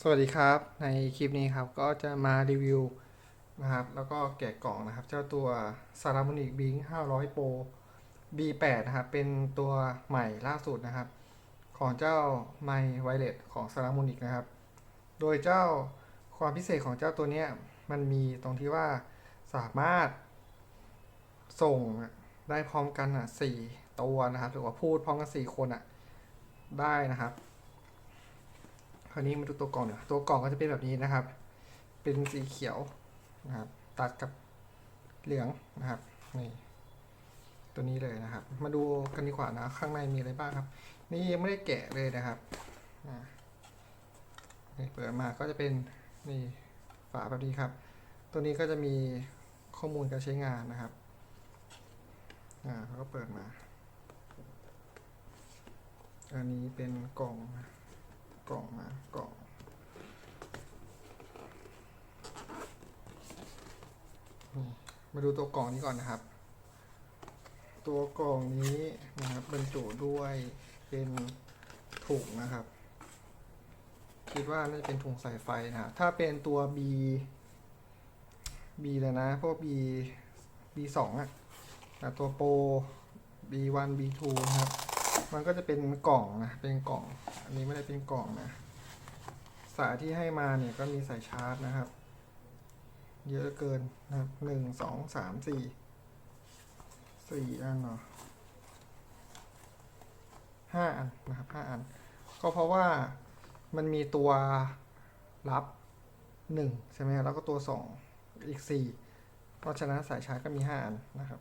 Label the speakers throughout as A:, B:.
A: สวัสดีครับ ในคลิปนี้ครับก็จะมารีวิวนะครับแล้วก็แกะกล่องนะครับ เจ้าตัว s a r a m o n i c Bing 500 Pro B8 นะครับเป็นตัวใหม่ล่าสุดนะครับ ของเจ้า m y Wireless ของ s a r a m o n i c นะครับ โดยเจ้าความพิเศษของเจ้าตัวนี้มันมีตรงที่ว่าสามารถส่งได้พร้อมกันอะสี่ตัวนะครับ หรือว่าพูดพร้อมกันสี่คนอะได้นะครับ คราวนี้มาดูตัวกล่องหน่อยตัวกล่องก็จะเป็นแบบนี้นะครับ เป็นสีเขียวนะครับ ตัดกับเหลืองนะครับ นี่ ตัวนี้เลยนะครับ มาดูกันดีกว่านะ ข้างในมีอะไรบ้างครับ นี่ยังไม่ได้แกะเลยนะครับนี่เปิดมาก็จะเป็นนี่ฝาแบบนี้ครับ ตัวนี้ก็จะมีข้อมูลการใช้งานนะครับ อ่าแล้วก็เปิดมา อันนี้เป็นกล่องนะ กล่องมากล่องมาดูตัวกล่องนี้ก่อนนะครับ ตัวกล่องนี้นะครับบรรจุด้วยเป็นถุงนะครับ คิดว่าน่าจะเป็นถุงสายไฟนะครับ ถ้าเป็นตัว B B เลยนะ พวก B B สองอะแต่ตัวโปร B 1 B 2นะครับ มันก็จะเป็นกล่องนะ เป็นกล่อง อันนี้ไม่ได้เป็นกล่องนะ สายที่ให้มาเนี่ยก็มีสายชาร์จนะครับ เยอะเกินนะครับหนึ่งสองสามสี่สี่อันเนาะห้าอันนะครับห้าอัน ก็เพราะว่ามันมีตัวรับหนึ่งใช่ไหมแล้วก็ตัวสองอีกสี่เพราะฉะนั้นสายชาร์จก็มีห้าอันนะครับ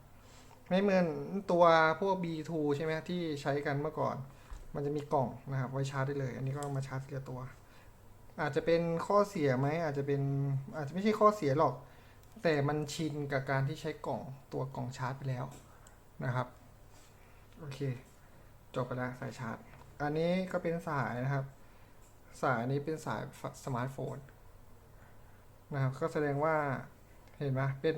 A: ไม่เหมือนตัวพวก B2 ใช่ไหมที่ใช้กันเมื่อก่อน มันจะมีกล่องนะครับ ไว้ชาร์จได้เลย อันนี้ก็มาชาร์จทีละตัว อาจจะเป็นข้อเสียไหมอาจจะเป็นอาจจะไม่ใช่ข้อเสียหรอก แต่มันชินกับการที่ใช้กล่องตัวกล่องชาร์จไปแล้วนะครับ โอเค จบไปแล้วสายชาร์จ อันนี้ก็เป็นสายนะครับ สายนี้เป็นสายสมาร์ทโฟนนะครับ ก็แสดงว่าเห็นไหมเป็น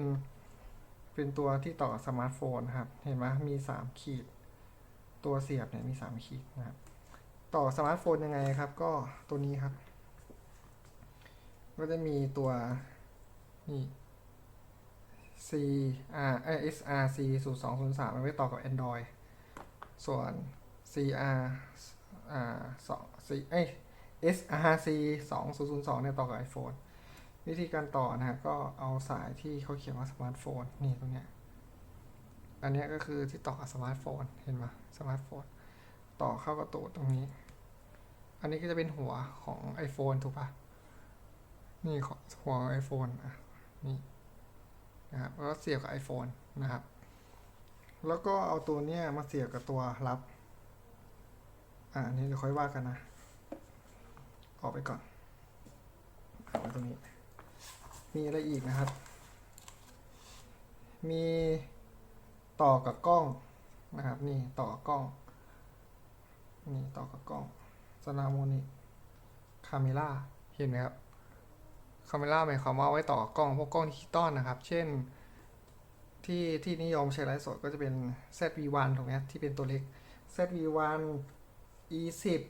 A: เป็นตัวที่ต่อสมาร์ทโฟนครับ เห็นไหมมีสามขีด ตัวเสียบเนี่ยมีสามขีดนะครับต่อสมาร์ทโฟนยังไงครับ ก็ตัวนี้ครับ ก็จะมีตัวนี่ C R เอ้ย S R C 0 2 0 3มันไว้ต่อกับ Android ส่วน C R อ่าสอง C เอ้ย S R C 2 0 0 2เนี่ยต่อกับ iPhone วิธีการต่อนะฮะก็เอาสายที่เขาเขียนว่าสมาร์ทโฟนนี่ตรงเนี้ยอันนี้ก็คือที่ต่อสมาร์ทโฟนเห็นไหมสมาร์ทโฟนต่อเข้ากับตัวตรงนี้ อันนี้ก็จะเป็นหัวของ iPhone ถูกปะนี่ของหัวของ iPhone อะนี่นะครับแล้วเสียบกับ iPhone นะครับ แล้วก็เอาตัวเนี้ยมาเสียบกับตัวรับ อ่าอันนี้เดี๋ยวค่อยว่ากันนะ ออกไปก่อนเอาตรงนี้ มีอะไรอีกนะครับ มีต่อกับกล้องนะครับ นี่ต่อกับกล้อง นี่ต่อกับกล้องสนาโมนิคาเมล่าเห็นไหมครับคาเมล่าหมายความว่าไว้ต่อกับกล้องพวกกล้องดิจิตอลนะครับ เช่นที่ที่นิยมใช้ไลฟ์สดก็จะเป็น ZV1 ตรงนี้ที่เป็นตัวเล็ก ZV1 E10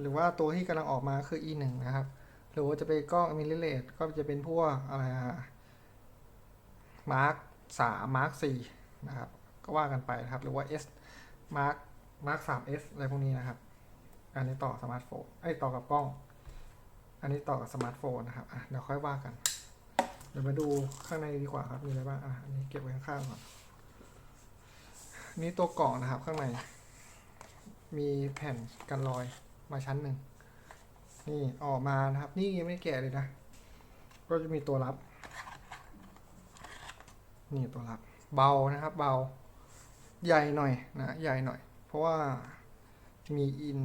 A: หรือว่าตัวที่กำลังออกมาคือ E1 นะครับ หรือว่าจะเป็นกล้องมิเรเลสก็จะเป็นพวกอะไรมาร์คสามมาร์คสี่นะครับ ก็ว่ากันไปนะครับ หรือว่า S มาร์คมาร์คสาม S อะไรพวกนี้นะครับ อันนี้ต่อสมาร์ทโฟนไอ้ต่อกับกล้อง อันนี้ต่อกับสมาร์ทโฟนนะครับอะเดี๋ยวค่อยว่ากัน เดี๋ยวมาดูข้างในดีกว่าครับ มีอะไรบ้างอะอันนี้เก็บไว้ข้างๆก่อนนี่ตัวกล่องนะครับข้างใน มีแผ่นกันรอยมาชั้นหนึ่ง นี่ออกมานะครับ นี่ยังไม่แกะเลยนะ ก็จะมีตัวรับ นี่ตัวรับ เบานะครับ เบา ใหญ่หน่อยนะ ใหญ่หน่อย เพราะว่ามีอิน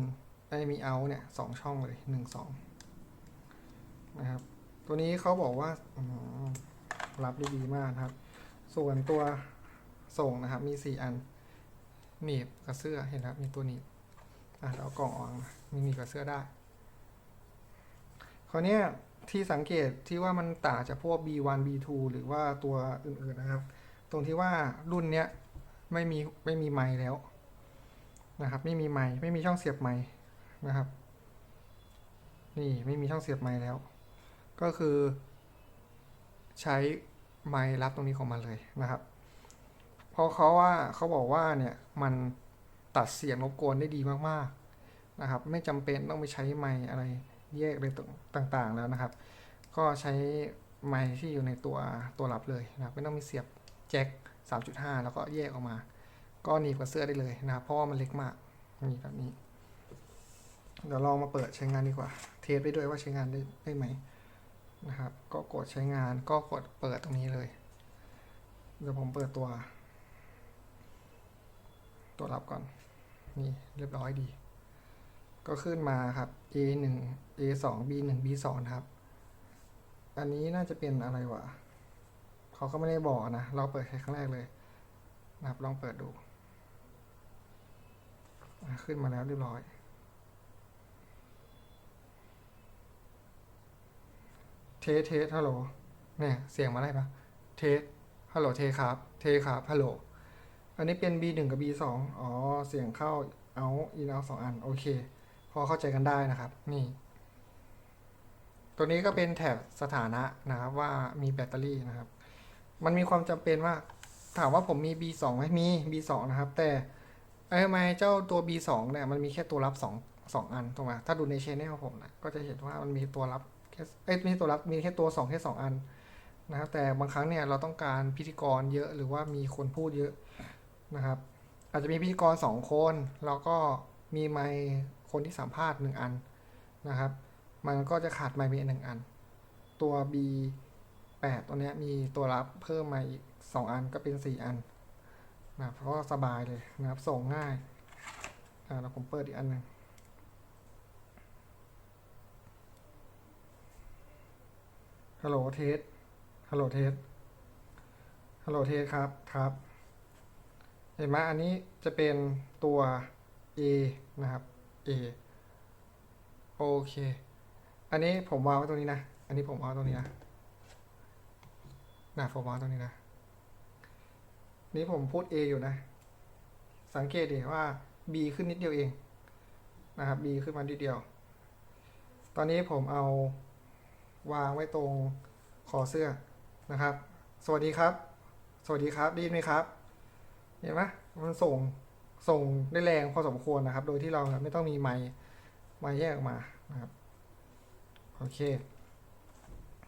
A: ไอ้มีเอาเนี่ยสองช่องเลยหนึ่งสองนะครับ ตัวนี้เขาบอกว่ารับได้ดีมากครับ ส่วนตัวส่งนะครับ มีสี่อันหนีบกับเสื้อเห็นครับ มีตัวหนีบอะเดี๋ยวเอากล่องออกมามีหนีบกับเสื้อได้ คราวเนี้ยที่สังเกตที่ว่ามันต่างจากพวก B1 B2 หรือว่าตัวอื่นๆนะครับ ตรงที่ว่ารุ่นเนี้ยไม่มีไม่มีไม้แล้วนะครับ ไม่มีไม้ไม่มีช่องเสียบไม้นะครับ นี่ไม่มีช่องเสียบไม้แล้ว ก็คือ ใช้ไม้รับตรงนี้ของมันเลยนะครับเพราะเขาว่าเขาบอกว่าเนี่ยมันตัดเสียงรบกวนได้ดีมากๆนะครับ ไม่จำเป็นต้องไปใช้ไม้อะไร แยกเลยต่างๆแล้วนะครับ ก็ใช้ไม้ที่อยู่ในตัวตัวรับเลยนะครับไม่ต้องมีเสียบแจ็ค 3.5 แล้วก็แยกออกมา ก็หนีบกับเสื้อได้เลยนะครับ เพราะว่ามันเล็กมากนี่แบบนี้ เดี๋ยวลองมาเปิดใช้งานดีกว่า เทสไปด้วยว่าใช้งานได้ได้ไหมนะครับ ก็กดใช้งานก็กดเปิดตรงนี้เลย เดี๋ยวผมเปิดตัว ตัวรับก่อน นี่เรียบร้อยดี ก็ขึ้นมาครับ A 1 A 2 B 1 B 2ครับ อันนี้น่าจะเป็นอะไรวะเขาก็ไม่ได้บอกนะ เราเปิดแค่ครั้งแรกเลยนะครับ ลองเปิดดู ขึ้นมาแล้วเรียบร้อยเทสเทสฮัลโหลเนี่ย เสียงมาได้ปะเทสฮัลโหลเทครับ เทครับฮัลโหลอันนี้เป็น B 1 กับ B 2 อ๋อ เสียงเข้า เอาอินเอาสองอัน โอเค พอเข้าใจกันได้นะครับ นี่ ตัวนี้ก็เป็นแถบสถานะนะครับว่ามีแบตเตอรี่นะครับ มันมีความจำเป็นว่าถามว่าผมมี B 2 ไหมมี B 2 นะครับ แต่ไอ้ทำไมเจ้าตัว B 2 เนี่ยมันมีแค่ตัวรับ2 2อันถูกไหมถ้าดูในชแนลผมนะก็จะเห็นว่ามันมีตัวรับแค่เอ้ยไม่ใช่ตัวรับมีแค่ตัว2แค่2อันนะครับแต่บางครั้งเนี่ยเราต้องการพิธีกรเยอะหรือว่ามีคนพูดเยอะนะครับ อาจจะมีพิธีกร 2 คน แล้วก็มีไมค์ คนที่สัมภาษณ์หนึ่งอันนะครับ มันก็จะขาดไมค์ไปหนึ่งอัน ตัว B 8ตัวนี้มีตัวรับเพิ่มมาอีก 2 อันก็เป็น 4 อันนะเพราะสบายเลยนะครับส่งง่ายอ่าเราผมเปิดอีกอันหนึ่งฮัลโหลเทส ฮัลโหลเทส ฮัลโหลเทสครับ ครับ เห็นไหมอันนี้จะเป็นตัว A นะครับ A โอเค อันนี้ผมวางไว้ตรงนี้นะ อันนี้ผมวางตรงนี้นะนะผมวางตรงนี้นะ นี่ผมพูด A อยู่นะ สังเกตดิว่า B ขึ้นนิดเดียวเอง นะครับ B ขึ้นมานิดเดียว ตอนนี้ผมเอาวางไว้ตรงคอเสื้อนะครับ สวัสดีครับ สวัสดีครับ ได้ยินไหมครับ เห็นไหมมันส่ง ส่งได้แรงพอสมควรนะครับ โดยที่เราไม่ต้องมีไมค์ไมค์แยกออกมานะครับโอเค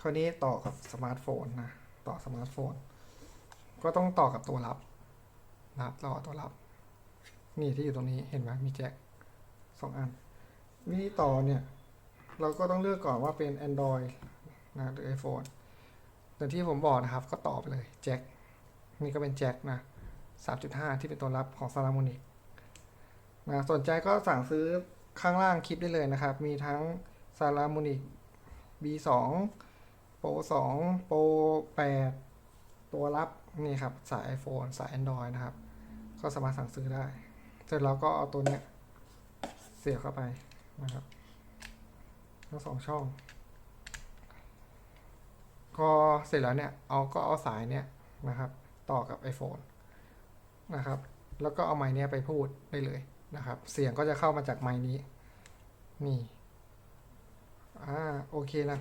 A: คราวนี้ต่อกับสมาร์ทโฟนนะต่อสมาร์ทโฟน ก็ต้องต่อกับตัวรับนะครับต่อตัวรับ นี่ที่อยู่ตรงนี้เห็นไหมมีแจ็คสองอัน วิธีต่อเนี่ย เราก็ต้องเลือกก่อนว่าเป็น Android นะหรือ iPhone แต่ที่ผมบอกนะครับก็ต่อไปเลยแจ็คนี่ก็เป็นแจ็คนะ 3.5 ที่เป็นตัวรับของ s a l a m o n i c นะสนใจก็สั่งซื้อข้างล่างคลิปได้เลยนะครับ มีทั้ง s a l a m o n i c B2 Pro 2 Pro 8 ตัวรับนี่ครับ สาย iPhone สาย Android นะครับ ก็สามารถสั่งซื้อได้ เสร็จแล้วก็เอาตัวเนี้ยเสียบเข้าไปนะครับทั้งสองช่องก็เสร็จแล้วเนี่ย เอาก็เอาสายเนี่ยนะครับ ต่อกับ iPhone นะครับ แล้วก็เอาไมค์เนี้ไปพูดได้เลยนะครับ เสียงก็จะเข้ามาจากไมค์นี้ นี่ อ่า โอเคนะ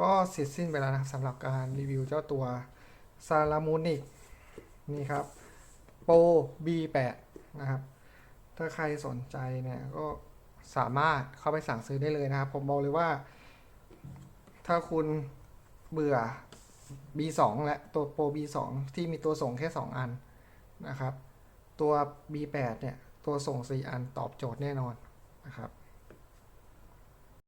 A: ก็เสร็จสิ้นไปแล้วนะครับสำหรับการรีวิวเจ้าตัว s a l a m o n i c นี่ครับ Pro B8 นะครับ ถ้าใครสนใจเนี่ยก็สามารถเข้าไปสั่งซื้อได้เลยนะครับ ผมบอกเลยว่า ถ้าคุณเบื่อ B2 และตัว Pro B2 ที่มีตัวส่งแค่ 2 อัน นะครับ ตัว B8 เนี่ย ตัวส่ง 4 อันตอบโจทย์แน่นอนนะครับ